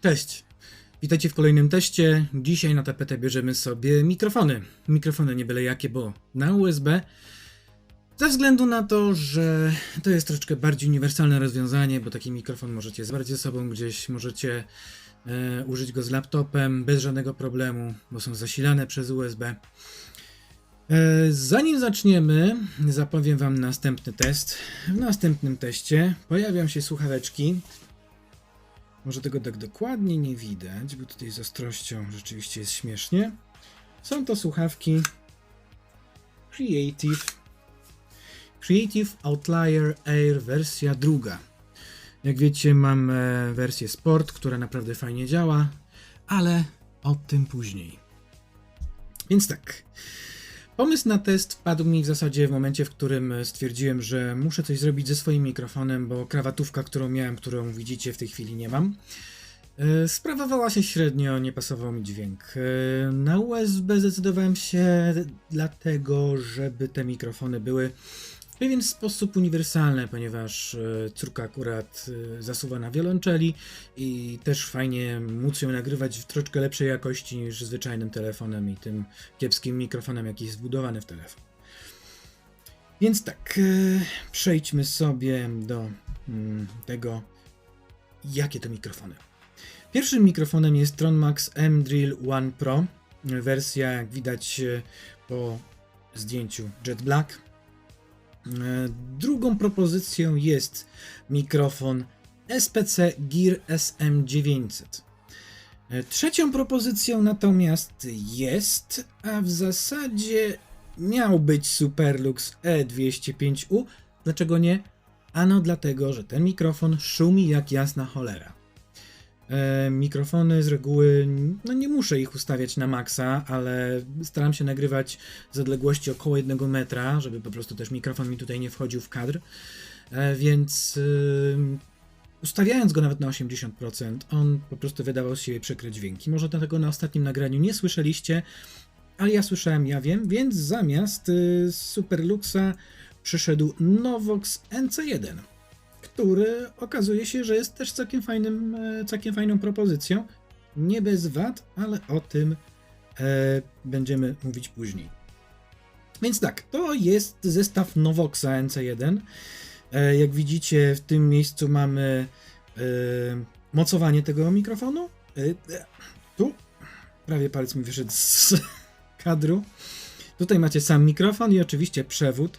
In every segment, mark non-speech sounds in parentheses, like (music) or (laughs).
Cześć. Witajcie w kolejnym teście. Dzisiaj na tapetę bierzemy sobie mikrofony. Mikrofony nie byle jakie, bo na USB. Ze względu na to, że to jest troszeczkę bardziej uniwersalne rozwiązanie, bo taki mikrofon możecie zabrać ze sobą gdzieś, możecie e, użyć go z laptopem bez żadnego problemu, bo są zasilane przez USB. E, Zanim zaczniemy, zapowiem Wam następny test. W następnym teście pojawią się słuchaweczki. Może tego tak dokładnie nie widać, bo tutaj z ostrością rzeczywiście jest śmiesznie. Są to słuchawki Creative Creative Outlier Air wersja druga. Jak wiecie, mam e, wersję Sport, która naprawdę fajnie działa, ale o tym później. Więc tak. Pomysł na test wpadł mi w zasadzie w momencie, w którym stwierdziłem, że muszę coś zrobić ze swoim mikrofonem, bo krawatówka, którą miałem, którą widzicie w tej chwili nie mam, e, sprawowała się średnio, nie pasował mi dźwięk. E, Na USB zdecydowałem się dlatego, żeby te mikrofony były pewien sposób uniwersalne, ponieważ e, córka akurat e, zasuwa na wiolonczeli i też fajnie móc ją nagrywać w troszkę lepszej jakości niż zwyczajnym telefonem i tym kiepskim mikrofonem, jaki jest wbudowany w telefon. Więc tak, e, przejdźmy sobie do mm, tego, jakie to mikrofony. Pierwszym mikrofonem jest Tronmax M-Drill One Pro, wersja jak widać po zdjęciu Jet Black. E, Drugą propozycją jest mikrofon SPC Gear SM900. E, Trzecią propozycją natomiast jest, a w zasadzie miał być Superlux E205U. Dlaczego nie? Ano dlatego, że ten mikrofon szumi jak jasna cholera. E, mikrofony z reguły, no nie muszę ich ustawiać na maksa, ale staram się nagrywać z odległości około 1 metra, żeby po prostu też mikrofon mi tutaj nie wchodził w kadr. E, więc ym, ustawiając go nawet na 80%, on po prostu wydawał z siebie przykre dźwięki. Może dlatego na ostatnim nagraniu nie słyszeliście, ale ja słyszałem, ja wiem, więc zamiast y, Superluxa przyszedł Novox NC1, który okazuje się, że jest też całkiem, fajnym, e, całkiem fajną propozycją. Nie bez wad, ale o tym e, będziemy mówić później. Więc tak, to jest zestaw Novoxa NC1. E, jak widzicie, w tym miejscu mamy e, mocowanie tego mikrofonu. E, e, tu prawie palec mi wyszedł z (laughs) kadru. Tutaj macie sam mikrofon i oczywiście przewód.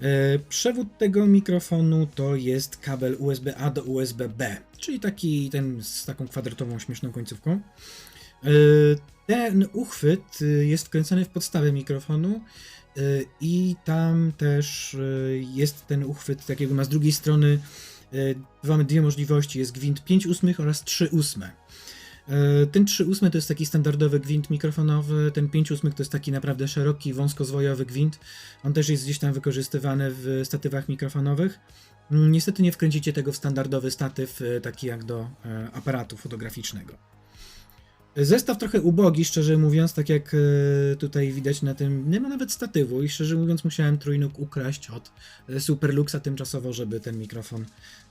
E, Przewód tego mikrofonu to jest kabel USB-A do USB-B, czyli taki ten z taką kwadratową, śmieszną końcówką. E, Ten uchwyt y, jest wkręcony w podstawę mikrofonu i tam też jest ten uchwyt, tak jakby ma z drugiej strony mamy dwie możliwości, jest gwint 5 ósmych oraz 3 ósme. E, Ten 3 ósme to jest taki standardowy gwint mikrofonowy, ten 5 ósmych to jest taki naprawdę szeroki, wąskozwojowy gwint. On też jest gdzieś tam wykorzystywany w statywach mikrofonowych. Niestety nie wkręcicie tego w standardowy statyw, e, taki jak do e, aparatu fotograficznego. Zestaw trochę ubogi, szczerze mówiąc, tak jak e, tutaj widać na tym, nie ma nawet statywu i szczerze mówiąc musiałem trójnóg ukraść od e, Superluxa tymczasowo, żeby ten mikrofon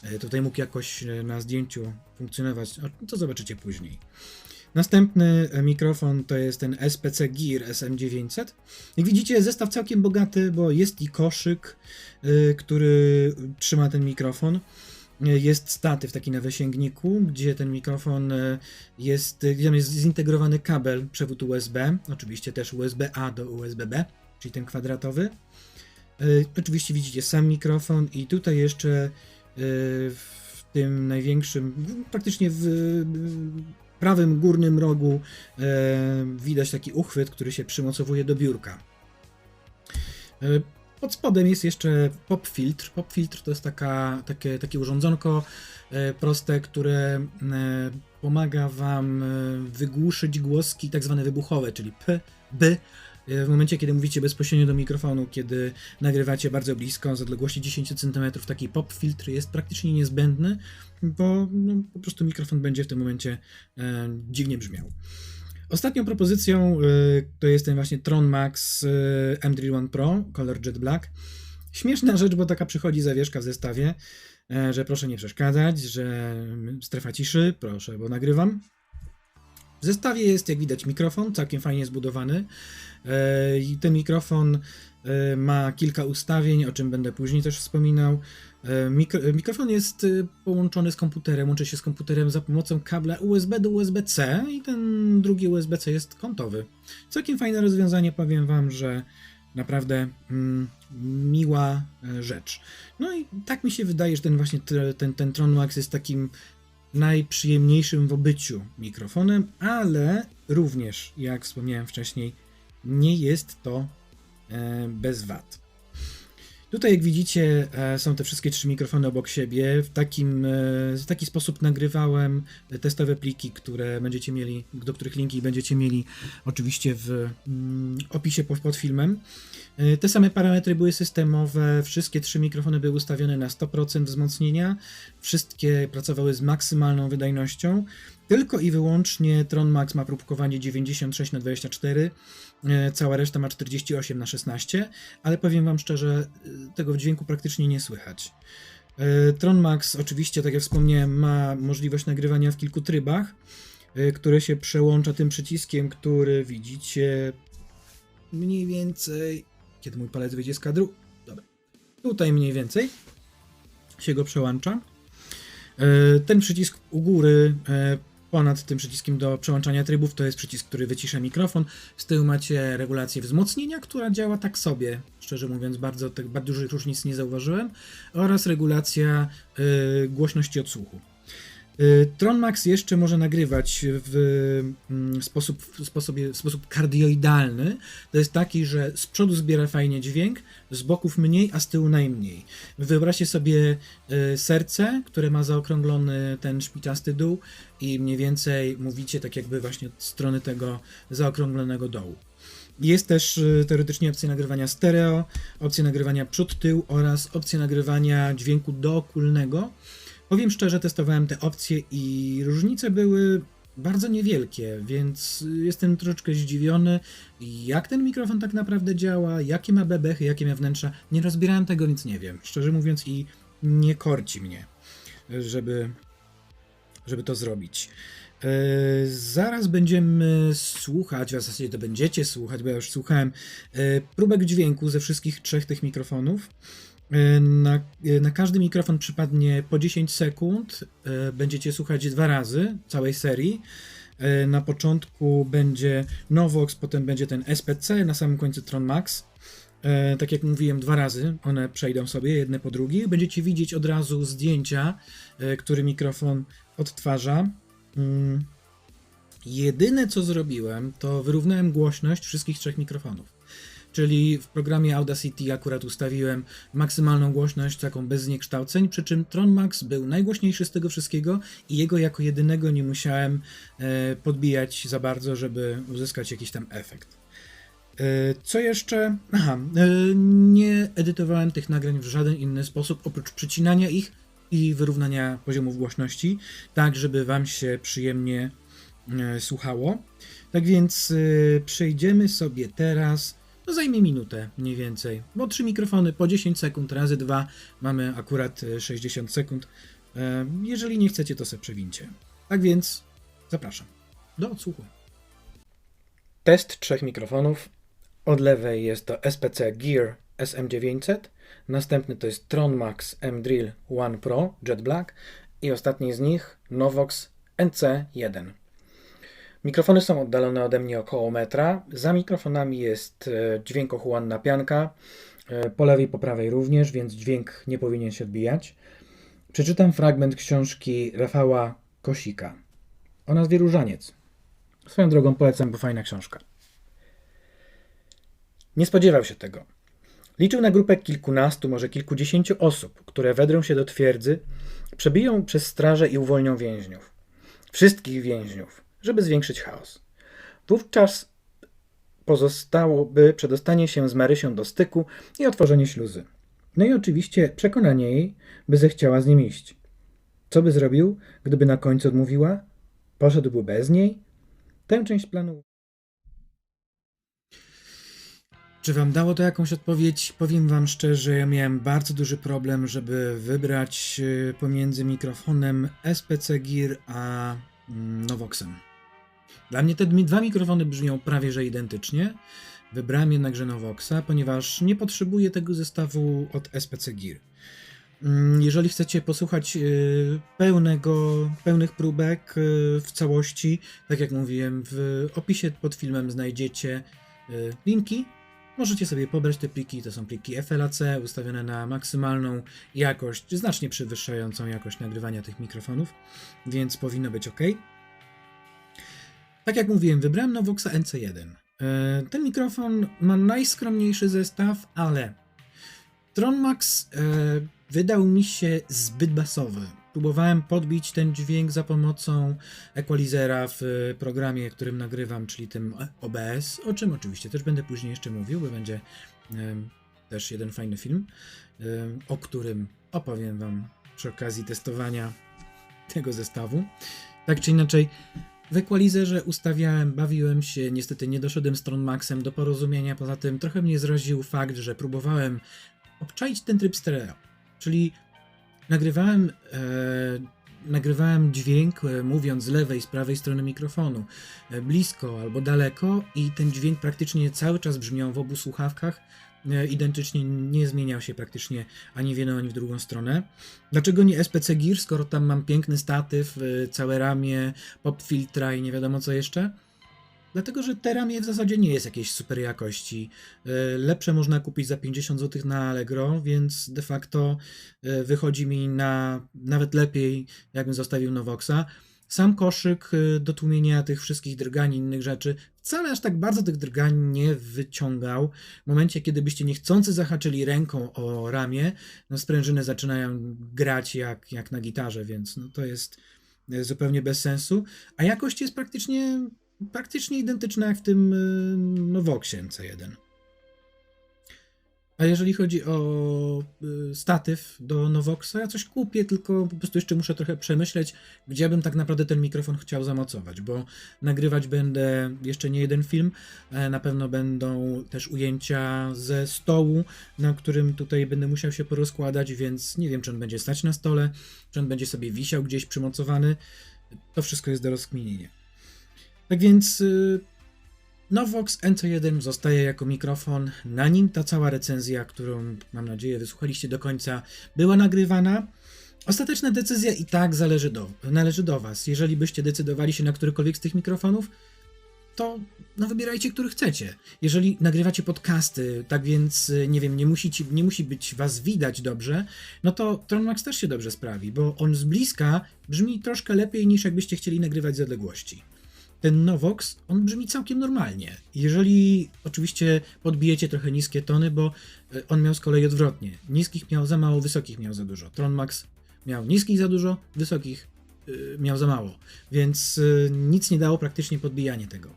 e, tutaj mógł jakoś na zdjęciu funkcjonować, to zobaczycie później. Następny mikrofon to jest ten SPC Gear SM900. Jak widzicie, zestaw całkiem bogaty, bo jest i koszyk, który trzyma ten mikrofon. E, Jest statyw taki na wysięgniku, gdzie ten mikrofon e, jest, gdzie tam jest zintegrowany kabel, przewód USB, oczywiście też USB-A do USB-B, czyli ten kwadratowy. E, Oczywiście widzicie sam mikrofon i tutaj jeszcze e, w tym największym, praktycznie w e, prawym górnym rogu e, widać taki uchwyt, który się przymocowuje do biurka. Pod spodem jest jeszcze pop filtr. Pop filtr to jest taka, takie, takie urządzonko e, proste, które e, pomaga Wam e, wygłuszyć głoski tak zwane wybuchowe, czyli p, b. W momencie, kiedy mówicie bezpośrednio do mikrofonu, kiedy nagrywacie bardzo blisko, z odległości 10 cm, taki pop filtr jest praktycznie niezbędny, bo no, po prostu mikrofon będzie w tym momencie e, dziwnie brzmiał. Ostatnią propozycją y, to jest ten właśnie Tron Max y, M-Drill One Pro Color Jet Black. Śmieszna rzecz, bo taka przychodzi zawieszka w zestawie, e, że proszę nie przeszkadzać, że strefa ciszy, proszę, bo nagrywam. W zestawie jest, jak widać, mikrofon, całkiem fajnie zbudowany. E, I ten mikrofon e, ma kilka ustawień, o czym będę później też wspominał. E, Mikro, mikrofon jest e, połączony z komputerem, łączy się z komputerem za pomocą kabla USB do USB-C i ten drugi USB-C jest kątowy. Całkiem fajne rozwiązanie, powiem Wam, że naprawdę mm, miła e, rzecz. No i tak mi się wydaje, że ten właśnie te- ten, ten Tron Max jest takim najprzyjemniejszym w obyciu mikrofonem, ale również, jak wspomniałem wcześniej, nie jest to e, bez wad. Tutaj, jak widzicie, e, są te wszystkie trzy mikrofony obok siebie. W, takim, e, w taki sposób nagrywałem testowe pliki, które będziecie mieli, do których linki będziecie mieli oczywiście w mm, opisie pod, pod filmem. E, Te same parametry były systemowe, wszystkie trzy mikrofony były ustawione na 100% wzmocnienia, wszystkie pracowały z maksymalną wydajnością. Tylko i wyłącznie Tron Max ma próbkowanie 96 na 24 e, cała reszta ma 48 na 16 ale powiem Wam szczerze, e, tego w dźwięku praktycznie nie słychać. E, Tron Max oczywiście, tak jak wspomniałem, ma możliwość nagrywania w kilku trybach, e, które się przełącza tym przyciskiem, który widzicie mniej więcej, kiedy mój palec wyjdzie z kadru, dobra, tutaj mniej więcej się go przełącza. E, Ten przycisk u góry e, ponad tym przyciskiem do przełączania trybów to jest przycisk, który wycisza mikrofon. Z tyłu macie regulację wzmocnienia, która działa tak sobie. Szczerze mówiąc, bardzo, tak, bardzo dużych różnic nie zauważyłem. Oraz regulacja y, głośności odsłuchu. Y, Tron Max jeszcze może nagrywać w mm, sposób, w sposobie, w sposób kardioidalny. To jest taki, że z przodu zbiera fajnie dźwięk, z boków mniej, a z tyłu najmniej. Wyobraźcie sobie y, serce, które ma zaokrąglony ten szpiczasty dół i mniej więcej mówicie tak jakby właśnie od strony tego zaokrąglonego dołu. Jest też y, teoretycznie opcja nagrywania stereo, opcja nagrywania przód-tył oraz opcja nagrywania dźwięku dookólnego. Powiem szczerze, testowałem te opcje i różnice były bardzo niewielkie, więc jestem troszeczkę zdziwiony, jak ten mikrofon tak naprawdę działa, jakie ma bebechy, jakie ma wnętrza. Nie rozbierałem tego, więc nie wiem. Szczerze mówiąc, i nie korci mnie, żeby, żeby to zrobić. E, Zaraz będziemy słuchać, w zasadzie to będziecie słuchać, bo ja już słuchałem e, próbek dźwięku ze wszystkich trzech tych mikrofonów. E, Na, e, na każdy mikrofon przypadnie po 10 sekund. e, Będziecie słuchać dwa razy całej serii. Na początku będzie Novox, potem będzie ten SPC, na samym końcu Tron Max. Tak jak mówiłem, dwa razy one przejdą sobie jedne po drugich. Będziecie widzieć od razu zdjęcia, który mikrofon odtwarza. Mm. Jedyne co zrobiłem, to wyrównałem głośność wszystkich trzech mikrofonów. Czyli w programie Audacity akurat ustawiłem maksymalną głośność, taką bez zniekształceń, przy czym Tron Max był najgłośniejszy z tego wszystkiego i jego jako jedynego nie musiałem e, podbijać za bardzo, żeby uzyskać jakiś tam efekt. E, Co jeszcze? Aha, e, nie edytowałem tych nagrań w żaden inny sposób, oprócz przycinania ich i wyrównania poziomów głośności, tak żeby Wam się przyjemnie słuchało. Tak więc przejdziemy sobie teraz. No zajmie minutę mniej więcej, bo trzy mikrofony po 10 sekund razy dwa mamy akurat e, 60 sekund. E, Jeżeli nie chcecie, to sobie przewincie. Tak więc zapraszam do odsłuchu. Test trzech mikrofonów. Od lewej jest to SPC Gear SM900, następny to jest Tron Max M-Drill One Pro Jet Black i ostatni z nich Novox NC1. Mikrofony są oddalone ode mnie około metra. Za mikrofonami jest e, dźwiękochłonna pianka, e, po lewej, po prawej również, więc dźwięk nie powinien się odbijać. Przeczytam fragment książki Rafała Kosika o nazwie Różaniec. Swoją drogą polecam, bo fajna książka. Nie spodziewał się tego. Liczył na grupę kilkunastu, może kilkudziesięciu osób, które wedrą się do twierdzy, przebiją przez straże i uwolnią więźniów. Wszystkich więźniów, żeby zwiększyć chaos. Wówczas pozostałoby przedostanie się z Marysią do styku i otworzenie śluzy. No i oczywiście przekonanie jej, by zechciała z nim iść. Co by zrobił, gdyby na końcu odmówiła? Poszedłby bez niej? Tę część planu Czy wam dało to jakąś odpowiedź? Powiem wam szczerze, ja miałem bardzo duży problem, żeby wybrać y, pomiędzy mikrofonem SPC Gear a mm, Novoxem. Dla mnie te dwa mikrofony brzmią prawie że identycznie. Wybrałem jednakże Novoxa, ponieważ nie potrzebuję tego zestawu od SPC Gear. Mm, Jeżeli chcecie posłuchać y, pełnego, pełnych próbek y, w całości, tak jak mówiłem, w opisie pod filmem znajdziecie y, linki. Możecie sobie pobrać te pliki, to są pliki FLAC ustawione na maksymalną jakość, znacznie przewyższającą jakość nagrywania tych mikrofonów, więc powinno być ok. Tak jak mówiłem, wybrałem Novoxa NC1. E, Ten mikrofon ma najskromniejszy zestaw, ale Tron Max e, wydał mi się zbyt basowy. Próbowałem podbić ten dźwięk za pomocą equalizera w e, programie, którym nagrywam, czyli tym OBS, o czym oczywiście też będę później jeszcze mówił, bo będzie też jeden fajny film, o którym opowiem Wam przy okazji testowania tego zestawu. Tak czy inaczej, w equalizerze ustawiałem, bawiłem się, niestety nie doszedłem z Tron Maxem do porozumienia, poza tym trochę mnie zraził fakt, że próbowałem obczaić ten tryb stereo, czyli nagrywałem, e, nagrywałem dźwięk e, mówiąc z lewej, z prawej strony mikrofonu, e, blisko albo daleko i ten dźwięk praktycznie cały czas brzmiał w obu słuchawkach, identycznie nie zmieniał się praktycznie ani w jedną, ani w drugą stronę. Dlaczego nie SPC Gear, skoro tam mam piękny statyw, e, całe ramię, pop filtra i nie wiadomo co jeszcze? Dlatego, że te ramię w zasadzie nie jest jakiejś super jakości. E, Lepsze można kupić za 50 zł na Allegro, więc de facto e, wychodzi mi na nawet lepiej, jakbym zostawił Novoxa. Sam koszyk e, do tłumienia tych wszystkich drgań i innych rzeczy wcale aż tak bardzo tych drgań nie wyciągał. W momencie, kiedy byście niechcący zahaczyli ręką o ramię, no sprężyny zaczynają grać jak, jak na gitarze, więc no to jest e, zupełnie bez sensu. A jakość jest praktycznie praktycznie identyczna jak w tym y, Novoxie C1. A jeżeli chodzi o y, statyw do Novoxa, ja coś kupię, tylko po prostu jeszcze muszę trochę przemyśleć, gdzie bym tak naprawdę ten mikrofon chciał zamocować, bo nagrywać będę jeszcze nie jeden film. e, Na pewno będą też ujęcia ze stołu, na którym tutaj będę musiał się porozkładać, więc nie wiem, czy on będzie stać na stole, czy on będzie sobie wisiał gdzieś przymocowany. To wszystko jest do rozkminienia. Tak więc y, Novox NC1 zostaje jako mikrofon. Na nim ta cała recenzja, którą mam nadzieję wysłuchaliście do końca, była nagrywana. Ostateczna decyzja i tak zależy do, należy do Was. Jeżeli byście decydowali się na którykolwiek z tych mikrofonów, to no wybierajcie, który chcecie. Jeżeli nagrywacie podcasty, tak więc nie wiem, nie, musicie, nie musi być Was widać dobrze, no to Tron Max też się dobrze sprawi, bo on z bliska brzmi troszkę lepiej niż jakbyście chcieli nagrywać z odległości ten Novox, on brzmi całkiem normalnie. Jeżeli oczywiście podbijecie trochę niskie tony, bo e, on miał z kolei odwrotnie. Niskich miał za mało, wysokich miał za dużo. Tron Max miał niskich za dużo, wysokich y, miał za mało. Więc y, nic nie dało praktycznie podbijanie tego.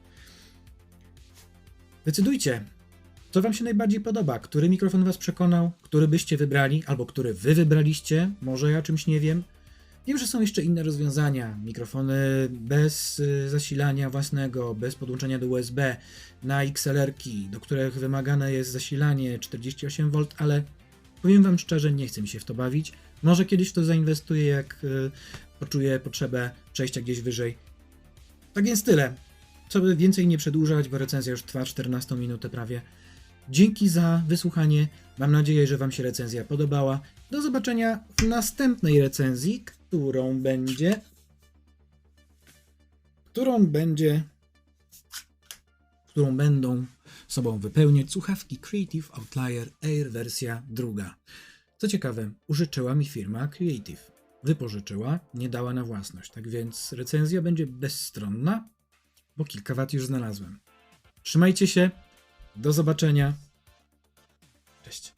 Decydujcie, co Wam się najbardziej podoba, który mikrofon Was przekonał, który byście wybrali, albo który Wy wybraliście, może ja czymś nie wiem. Wiem, że są jeszcze inne rozwiązania. Mikrofony bez y, zasilania własnego, bez podłączenia do USB, na XLR-ki, do których wymagane jest zasilanie 48V, ale powiem Wam szczerze, nie chcę mi się w to bawić. Może kiedyś w to zainwestuję, jak y, poczuję potrzebę przejścia gdzieś wyżej. Tak więc tyle. Co by więcej nie przedłużać, bo recenzja już trwa 14 minutę prawie. Dzięki za wysłuchanie. Mam nadzieję, że Wam się recenzja podobała. Do zobaczenia w następnej recenzji, którą będzie. Którą będzie. Którą będą sobą wypełniać słuchawki Creative Outlier Air wersja druga. Co ciekawe, użyczyła mi firma Creative. Wypożyczyła, nie dała na własność. Tak więc recenzja będzie bezstronna, bo kilka wat już znalazłem. Trzymajcie się. Do zobaczenia. Cześć.